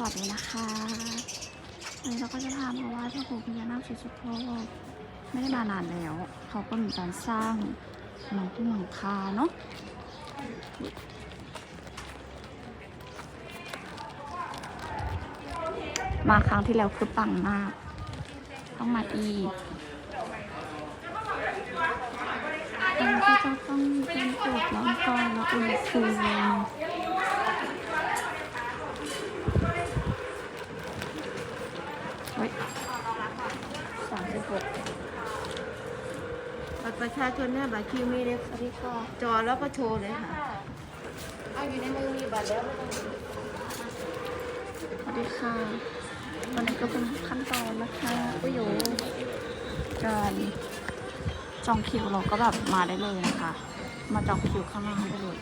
สวัสดีนะคะวันนี้เราก็จะพามาไหว้พระปู่พญานาคสีสุโธไม่ได้มานานแล้ว เขาก็มีการสร้างหลังที่หลังคาเนาะมาครั้งที่แล้วคือปังมาก ต้องมาอีกเราก็จะต้องมีการตรวจร่างกายและอุณหภูมิ เฮ้ยสามสิบหก บัตรประ ชาชนเนี่ยบัตรคิวมีเลยสวัสดีค่ะจอแล้วก็โชว์เลยค่ะ เอาอยู่ในมือมีบัตรแล้วไม่ต้องสวัสดีค่ะตอนนี้ก็เป็นขั้นตอนนะคะก็อยู่การจองคิวเราก็แบบมาได้เลยนะคะ มาจองคิวข้างหน้าได้เลย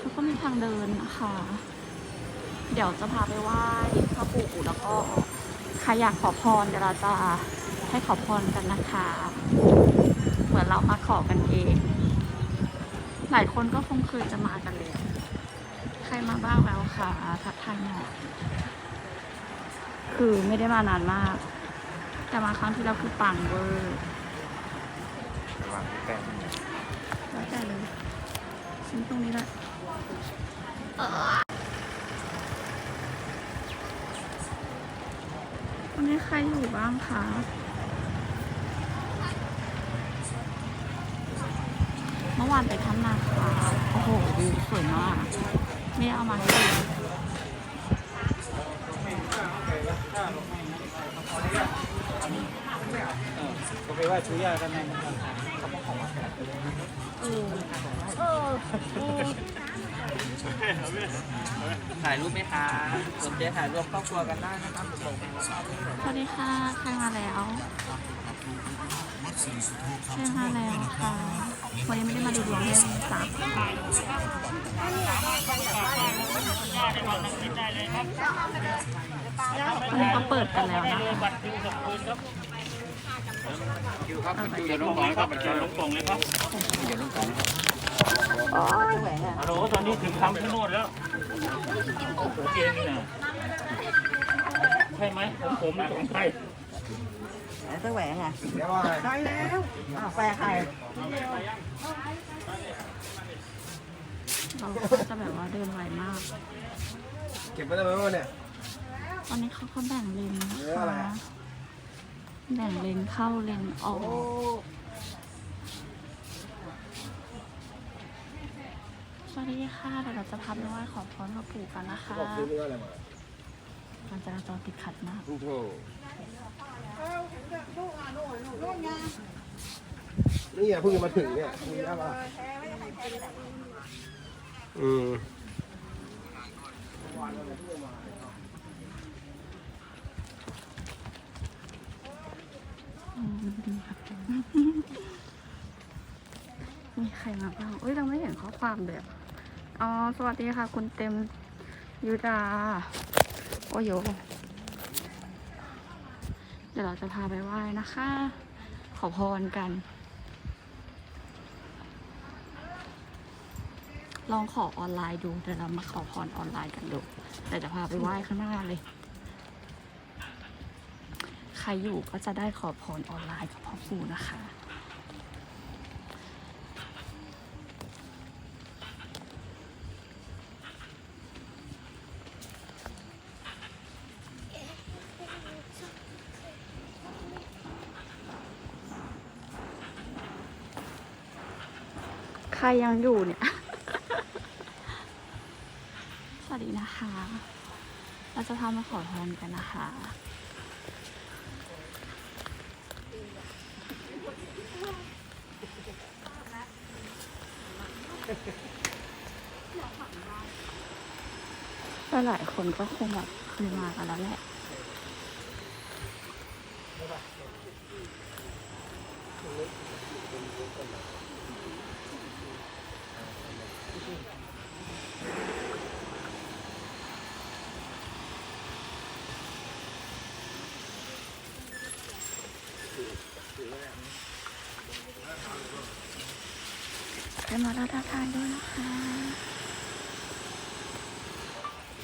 แล้วก็มีทางเดินนะคะ เดี๋ยวจะพาไปไหว้พระปู่แล้วก็ใครอยากขอพรเดี๋ยวเราจะ ให้ขอพรกันนะคะ เหมือนเรามาขอกันเอง หลายคนก็คงเคยจะมากันแล้วใครมาบ้างแล้วคะทักทายหน่อยคือไม่ได้มานานมาก แต่มาครั้งที่แล้วคือปังเวอร์วางแป้งแล้วแต่เลยฉันตรงนี้แหละวันนี้ใครอยู่บ้างคะ เมื่อวานไปถ้ำนาคาโอ้โหวิวสวยมาก ไม่ได้เอามาให้ดูก็ไปว่าชูยากันนะเออเออเออถ่ายรูปไหมคะสนใจถ่ายรูปครอบครัวกันได้นะครับสวัสดีค่ะ ใครมาแล้ว ใครมาแล้วค่ะวันนี้ไม่ได้มาดูดวงเลยสามวันนี้ก็เปิดกันแล้วนะคะคิวครับเดี๋ยวลงกล่องครับเดี๋ยวลงกล่องเลยครับเดี๋ยวลงกล่องโอ้ยฮัลโหลตอนนี้ถึงคำชะโนดแล้วโอเคนี่นะใช่ไหมผมผมหรือของใค รตะแหวงอะได้แล้วอ้าวแปลใครเราก็จะแบบว่าเดินไวมาก เก็บไว้ได้ไหมวะเนี่ย ตอนนี้เขาก็แบ่งเลนนะเอออะไรคะอะแบ่งเลนเข้าเลนออกสวัสดีค่ะเดี๋ยวเราจะพาไปไหว้ขอพรพ่อปู่กันนะคะบอกซื้อเนื้ออะไรมาการจราจรติดขัดมากลูกโถ นี่อะเพิ่งจะมาถึงเนี่ยมีอะไรอืมอืมมีใครมาบ้างเอ้ย เราไม่เห็นข้อความเลยอ๋อ สวัสดีค่ะ คุณเต็มยุดา โอ้โย ดี๋ยวเราจะพาไปไหว้นะคะ ขอพรกัน ลองขอออนไลน์ดูเดี๋ยวเรามาขอพรออนไลน์กันดูแต่จะพาไปไหว้ข้างหน้าเลย ใครอยู่ก็จะได้ขอพรออนไลน์กับพ่อปู่นะคะ รยังอยู่เนี่ย สวัสดีนะคะ เราจะพามาขอพรกันนะคะ หลายคนก็คงแบบเคยมากันแล้วแหละ ไปมารับประทานด้วยนะคะ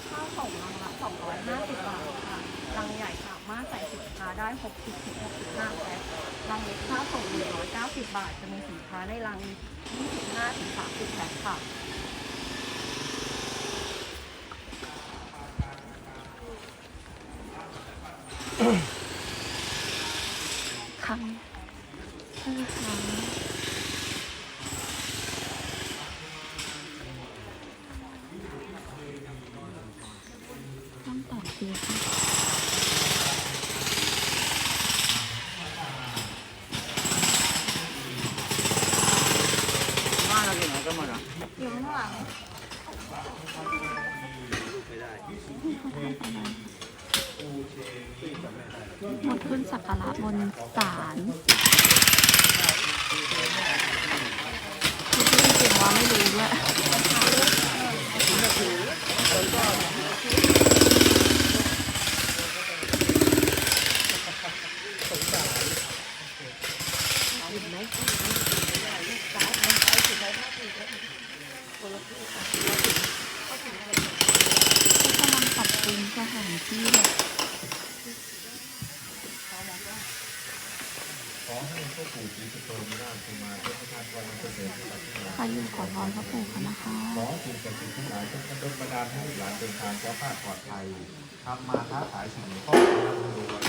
ข้าวของ250 บาทค่ะลังใหญ่สามารถใส่สินค้าได้ 60ถึง65แพ็ค ลังเล็กค่าส่ง190 บาท จะมีสินค้าในลัง 25ถึง30แพ็คค่ะค ข้างหลังหมดขึ้นสักการะบนศาลคือจริงว่าไม่รู้ด้วย ก็กำลังปรับปรุงสถาน ที่แบบขอให้พ่อปู่ศรีสุโธมีนาภูมาเจ้าพระธาตุวันเกษตรที่ปัตตานีใครอยู่ขอพรพระปู่กันนะคะขอสิ่งศักดิ์สิทธิ์ทั้งหลายจงกระดลบันดาลให้หลานเดินทางแคล้วคลาปลอดภัยทำมาค้าขายสิ่งของครอควร่ำรวย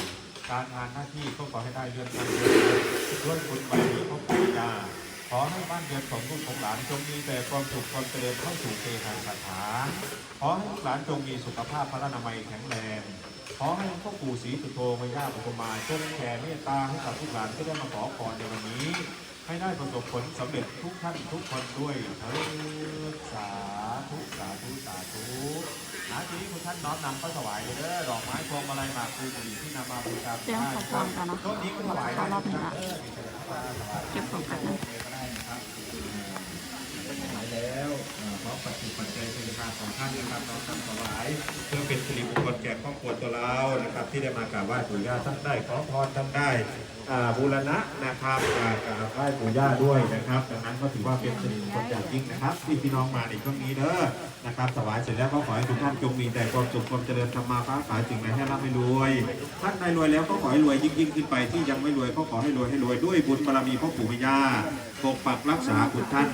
การงานหน้าที่ก็ขอให้ได้เลื่อนขั้นเลื่อนด้วยคุณบารมีพ่อปู่ยา ขอให้บ้านเรือนของลูกของหลานจงมีแต่ความสุขความเจริญเข้าสู่เทหาสถาขอให้ลูกหลานจงมีสุขภาพพระนามัยแข็งแรงขอให้พ่อปู่ศรีสุโธมายาปฐุมาจงแผ่เมตตาให้กับลูกหลานที่ได้มาขอพรในวันนี้ ให้ได้ประสบผลสำเร็จทุกท่านทุกคนด้วยเถิดสาธุสาธุสาธุหาทีนี้คุณท่านน้อมนำก็ถวายเลยเด้อดอกไม้พวงมาลัยหมากพลูบุหรี่ที่นำมาบูชาเตรียมขอพรกันนะคะต้นนี้ก็ถวายขอรอบหนึ่งละเออเชิญเข้ามาถวายเก็บของกันนะ ถวายแล้ว เอาปัจจุบันใจเป็นทางของท่านนะครับน้องทำถวายเพื่อเป็นสิริมงคลแก่ครอบครัวตัวเรานะครับ ที่ได้มากราบไหว้ปู่ย่าท่านได้ขอพรท่านได้ บูรณะนะครับอ่ากราบไหว้ปู่ย่าด้วยนะครับ ดังนั้นก็ถือว่าเป็นสิริมงคลอย่างยิ่งนะครับ ที่พี่น้องมาในช่วงนี้เด้อนะครับถวายเสร็จแล้วก็ขอให้ทุกท่านจงมีแต่ความสุขความเจริญธรรมาค้าขายสิ่งไหนให้ร่ำให้รวย ท่านใดรวยแล้วก็ขอให้รวยยิ่งยิ่งขึ้นไปที่ยังไม่รวยก็ขอให้รวยให้รวยด้วยบุญบารมีพ่อปู่แม่ย่าปกปักรักษาคุณท่าน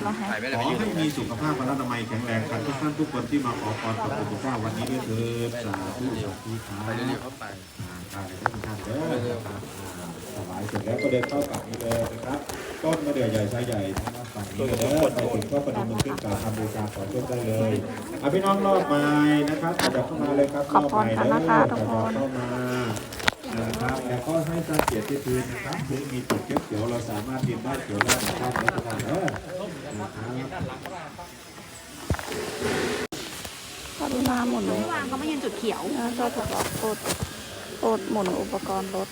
ขอให้มีสุขภาพพระนามัยแข็งแรงกันทุกท่านทุกคนที่มาขอพรกับพระพุทธเจ้าวันนี้ด้วยเถิดสาธุสาธุครับไปเร็วเข้าไปอ่าได้ทุกท่านเด้อนะครับอ่าสบายเสร็จแล้วก็เดินเข้าฝั่งนี้เลยนะครับ ต้นมะเดื่อใหญ่ชายใหญ่ทางด้านฝั่งนี้เลยเด้อไปถึงก็ประดิษฐ์มือขึ้นกล่าวทำบูชาขอโชคได้เลยอะพี่น้องรอบไม้นะครับขยับเข้ามาเลยครับขอบคุณกันนะคะทุกคนขยับเข้ามานะครับแล้วก็ให้สังเกตที่พื้นนะครับพื้นมีจุดเขียวๆเราสามารถดินได้เขียวได้นะครับแล้วทุกท่านเด้อนะครับกรุณาหมุนวางเขาไม่ยืนจุดเขียวหน้าจอถูกล็อกโปรดโปรดหมุนอุปกรณ์รถ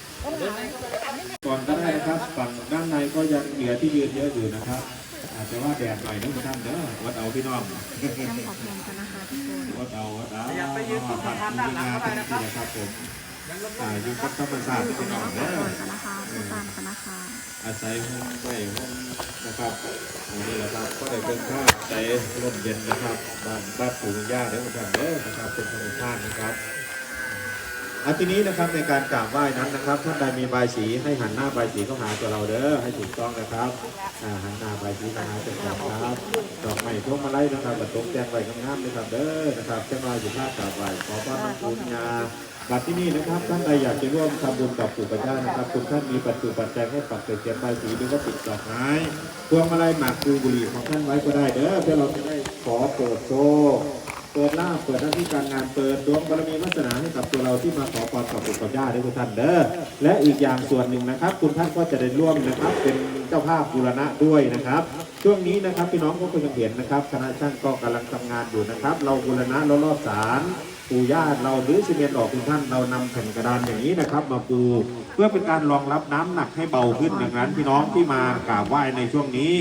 ก่อนก็ได้นะครับฝั่งด้านในก็ยังเหลือที่ยืนเยอะอยู่นะครับ อาจจะว่าแดดหน่อยนะทุกท่านเด้อวัดเอาพี่น้องเตรียมขอพรกันนะคะทุกคนวัดเอาวัดเอาอย่าไปยืนฝั่งด้านหลังเข้าไปนะครับผมอ่าอยู่กับธรรมศาสตร์พี่น้องขอเด้อพรกันนะคะพูดตามกันนะคะอาศัยห้องไว้ห้องนะครับอันนี้แหละครับก็ได้เป็นข้าใจร่มเย็นนะครับบ้านบ้านปู่ย่าเด้อทุกท่านเด้อนะครับเป็นธรรมชาตินะครับ อาทีนี้นะครับในการกราบไหว้นั้นนะครับท่านใดมีใบสีให้หันหน้าใบสีเข้าหาตัวเราเด้อให้ถูกต้องนะครับอ่าหันหน้าใบสีเข้าหาตัวเราครับดอกไม้พวงมาลัยนะครับบรรทุกแจงไว้งามๆนะครับเด้อนะครับเจ้ามาอยู่ภาคกราบไหว้ขอพรน้ำคุณยาบัดที่นี่นะครับท่านใดอยากจะร่วมทำบุญกับปู่ปัญญานะครับคุณท่านมีปัจจุปัจจัยให้ปักเศษเขียนใบสีหรือว่าติดดอกไม้พวงมาลัยหมากคูบุหรี่ของท่านไว้ก็ได้เด้อเพื่อเราจะได้ขอเปิดโชค เปิดลาเปิดหน้าที่การงานเปิดดวงบารมีวาสนาให้กับตัวเราที่มาขอพรกับปู่กับย่าด้วยทุกท่านเด้อและอีกอย่างส่วนหนึ่งนะครับ คุณท่านก็จะได้ร่วมนะครับเป็นเจ้าภาพบูรณะด้วยนะครับ ช่วงนี้นะครับพี่น้องก็คงจะเห็นนะครับคณะช่างก็กำลังทำงานอยู่นะครับ เราบูรณะเรารอบศาลปู่ย่าเราหรือซีเมนต์ออกทุกท่านเรานำแผ่นกระดานอย่างนี้นะครับ มาปูเพื่อเป็นการรองรับน้ำหนักให้เบาขึ้นดังนั้นพี่น้องที่มากราบไหว้ในช่วงนี้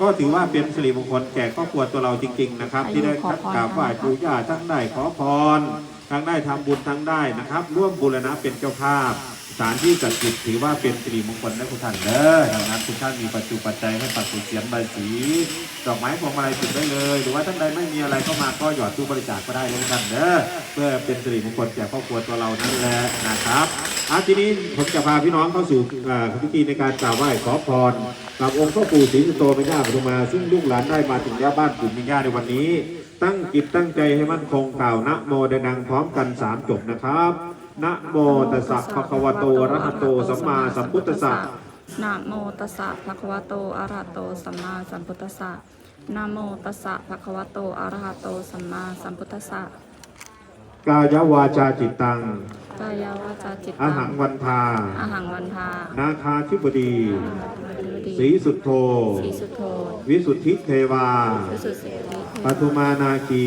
ก็ถือว่าเป็นสิริมงคลแก่ครอบครัวตัวเราจริง ๆ นะครับ ที่ได้กราบไหว้ปู่ย่าทั้งได้ขอพรทั้งได้ทำบุญทั้งได้นะครับ ร่วมบูรณะเป็นเจ้าภาพ สานที่ศัดิ์สิทธิ์ถือว่าเป็นสิริมงคลนะทุกท่านเด้อดังนั้นทุกท่านมีปัจจุปัจจัยให้ปัดสุเสียนใบสีดอกไม้พวงมาลัยติดได้เลย หรือว่าท่านใดไม่มีอะไรเข้ามาก็หยอดตู้บริจาคก็ได้นะทุกท่านเด้อเพื่อเป็นสิริมงคลแก่ครอบครัวตัวเรานั่นแหละนะครับอาทีนี้ผมจะพาพี่น้องเข้าสู่พิธีในการกราบไหว้ขอพรกับองค์พ่อปู่ศรีสุโตเป็นย่าปฐุมาซึ่งลูกหลานได้มาถึงแล้วบ้านปู่มิญาในวันนี้ ตั้งจิตตั้งใจให้มั่นคงกล่าวนะโมเดนังพร้อมกันสามจบนะครับ นะโมตัสสะภะคะวะโตอะระหะโตสัมมาสัมพุทธัสสะนะโมตัสสะภะคะวะโตอะระหะโตสัมมาสัมพุทธัสสะนะโมตัสสะภะคะวะโตอะระหะโตสัมมาสัมพุทธัสสะกายวาจาจิตตังกายาวาจาจิตอาตัหังงวันทาอาหังวันทานาคาธิบดีสีสีสุทโธสีสุโธวิสุทธิเทวาวิสุทธิเทปทุมานาคี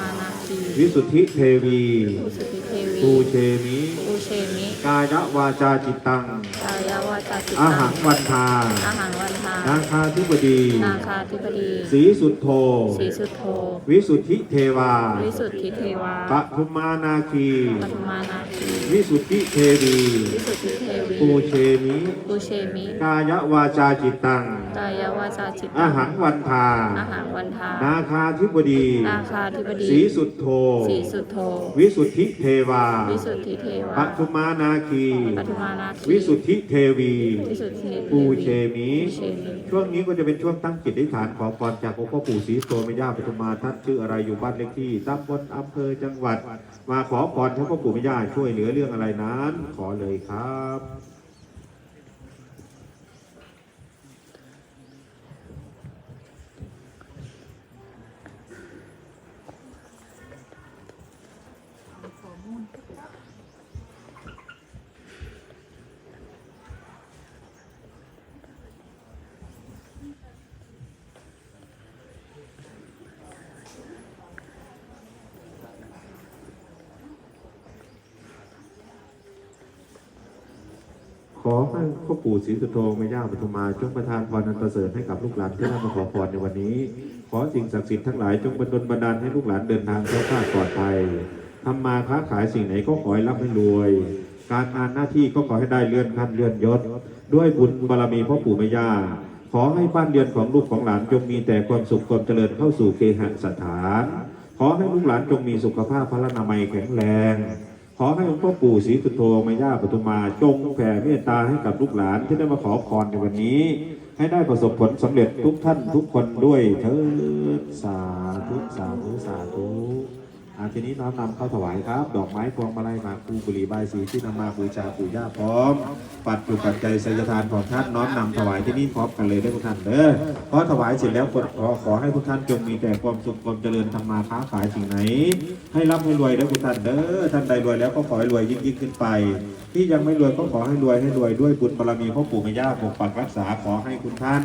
มานาคี วิสุทธิเทวีวิสุทธิเทวี ปูเชมิปูเชมิกายวาจาจิตตังกายาวาจาจิตอาตัหังงวันทาอาหังวันทานาคาธิบดีนาคาธิบดีสีสุทโธสีสุโธ วิสุทธิเทวา วิสุทธิเทวาปทุมานาคีปฐุมานาคี วิสุทธิเทวีวิสุทธิเทวี ปูเชมิปูเชมิ กายวาจาจิตตัง กายาวาจาจิตตัอาหังวันทา อาหังวันทา นาคาธิบดีนาคาธิบดี สีสุทโธสีสุโธ วิสุทธิเทวาวิสุทธิเทวาปทุมานาคีปฐุมานาคีวิสุทธิเทวี วิสุทธิเทวีปูเชมิ ปูเชมิ ช่วงนี้ก็จะเป็นช่วงตั้งจิตอธิษฐานขอพรจากองค์พ่อปู่ศรีสุโตแม่ย่าปทุมมาท่านชื่ออะไรอยู่บ้านเลขที่ตำบลอำเภอจังหวัด มาขอพรให้พ่อปู่แม่ย่าช่วยเหลือเรื่องอะไรนั้น ขอเลยครับ ขอให้พ่อปู่ศรีสุโธแม่ย่าปทุมมาจงประทานพรอันประเสริฐให้กับลูกหลานที่ได้มาขอพรในวันนี้ ขอสิ่งศักดิ์สิทธิ์ทั้งหลายจงบันดลบันดาลให้ลูกหลานเดินทางแคล้วคลาดปลอดภัยทำมาค้าขายสิ่งไหนก็ขอให้ร่ำให้รวย การงานหน้าที่ก็ขอให้ได้เลื่อนขั้นเลื่อนยศ ด้วยบุญบารมีพ่อปู่แม่ย่า ขอให้บ้านเรือนของลูกของหลานจงมีแต่ความสุขความเจริญเข้าสู่เคหสถาน ขอให้ลูกหลานจงมีสุขภาพพลานามัยแข็งแรง อให้องค์พ่อปู่ศรีสุโธม่ย่าปทุมมาจงแผ่เมตตาให้กับลูกหลานที่ได้มาขอพรในวันนี้ ให้ได้ประสบผลสำเร็จทุกท่านทุกคนด้วยเถิดสาธุสาธุสาธุ อาทีนี้น้อมนำเข้าถวายครับ ดอกไม้พวงมาลัยหมากคูบุหรี่ใบายสีที่นำมาบูชาปู่ย่าพร้อม ปัดจุปัจจัยไสยทานของท่านน้อมนำถวายที่นี่พร้อมกันเลยได้ทุกท่านเด้อเพราะถวายเสร็จแล้วขอขอให้ทุกท่านจงมีแต่ความสุขความเจริญทำมาค้าขายสิ่งไหน ให้ร่ำให้รวยได้ทุกท่านเด้อท่านใดรวยแล้วก็ขอให้รวยยิ่งยิ่งขึ้นไป ที่ยังไม่รวยก็ขอให้รวยให้รวยด้วยบุญบารมีพ่อปู่แม่ย่าปกปักรักษาขอให้คุณท่าน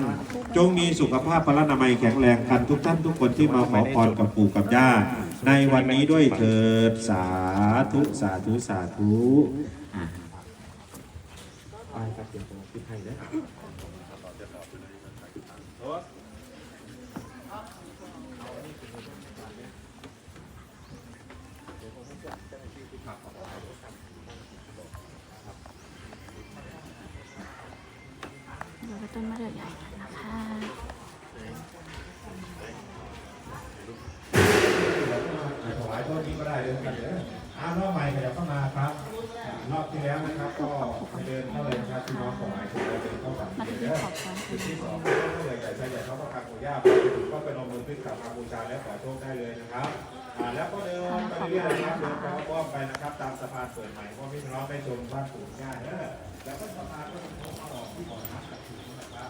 จงมีสุขภาพพลานามัยแข็งแรงกันทุกท่านทุกคนที่มาขอพรกับปู่กับย่า ในวันนี้ด้วยเถิดสาธุสาธุสาธุไปครับเดี๋ยวผมคิดให้นะเดี๋ยวไปต้นมะเดื่อใหญ่ อ้าวรอบใหม่ขยับเข้ามาครับรอบที่แล้วนะครับก็เดินเข้าเลยนะครับที่น้องถวายเสร็จแล้วเดินเข้าฝั่งมานี้ที่เด้อขอบคุณจุดที่สองก็เลยใหญ่ใจใหญ่เขาก็กักหัวย่าไปถึงก็ไปลงมือขึ้นกับมาบูชาแล้วขอโชคได้เลยนะครับอ่าแล้วก็เดินไปเรื่อยๆนะครับเดินไปอ้อมๆไปนะครับ ตามสะพานเปิดใหม่เพราะพี่น้องได้ชมบ้านปู่ย่าเด้อแล้วก็สะพานก็จะโค้งมาออกที่บ่อน้ำกับถุงนะครับ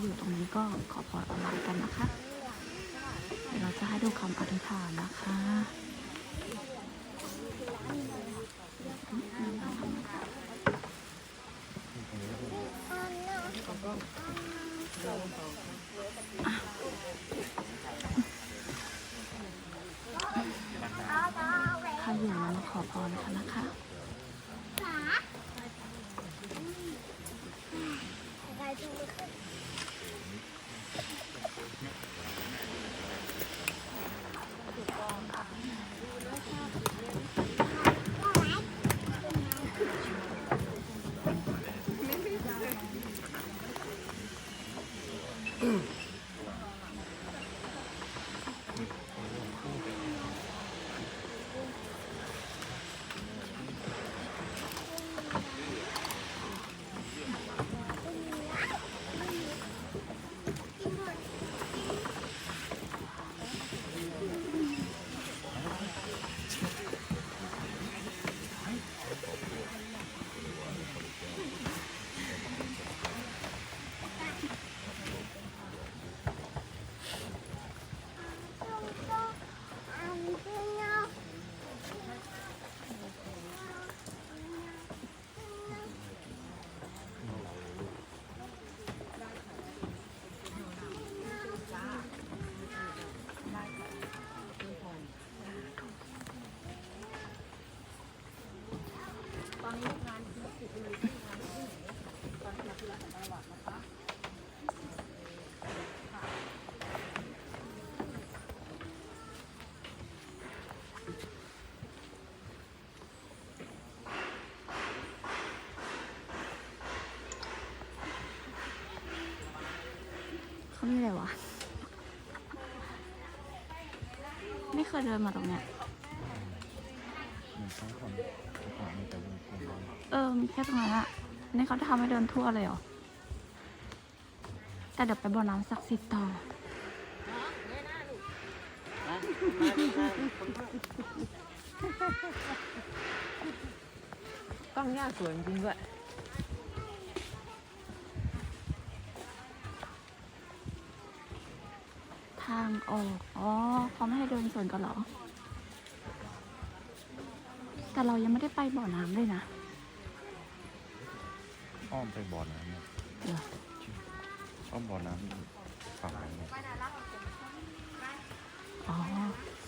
อยู่ตรงนี้ก็ขอพรออนไลน์กันนะคะ เดี๋ยวเราจะให้ดูคำอธิษฐานนะคะ เขามีอะไรวะ ไม่เคยเดินมาตรงเนี้ยเออ มีแค่ตรงนั้นอะนี่เขาทำให้เดินทั่วเลยเหรอ แต่เดี๋ยวไปบ่อน้ำศักดิ์สิทธิ์ต่อ กล้องย่าสวยจริงด้วยางออก อ๋อเขาไม่ให้เดินสวนกันหรอ แต่เรายังไม่ได้ไปบ่อน้ำเลยนะ อ้อมไปบ่อน้ำเนี่ยอ้อมบ่อน้ำฝั่งนั้นอ๋อ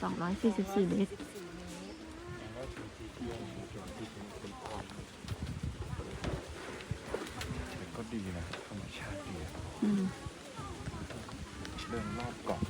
สองร้อยสี่สิบสี่เมตรก็ดีนะธรรมชาติดีอะเดินรอบเกาะ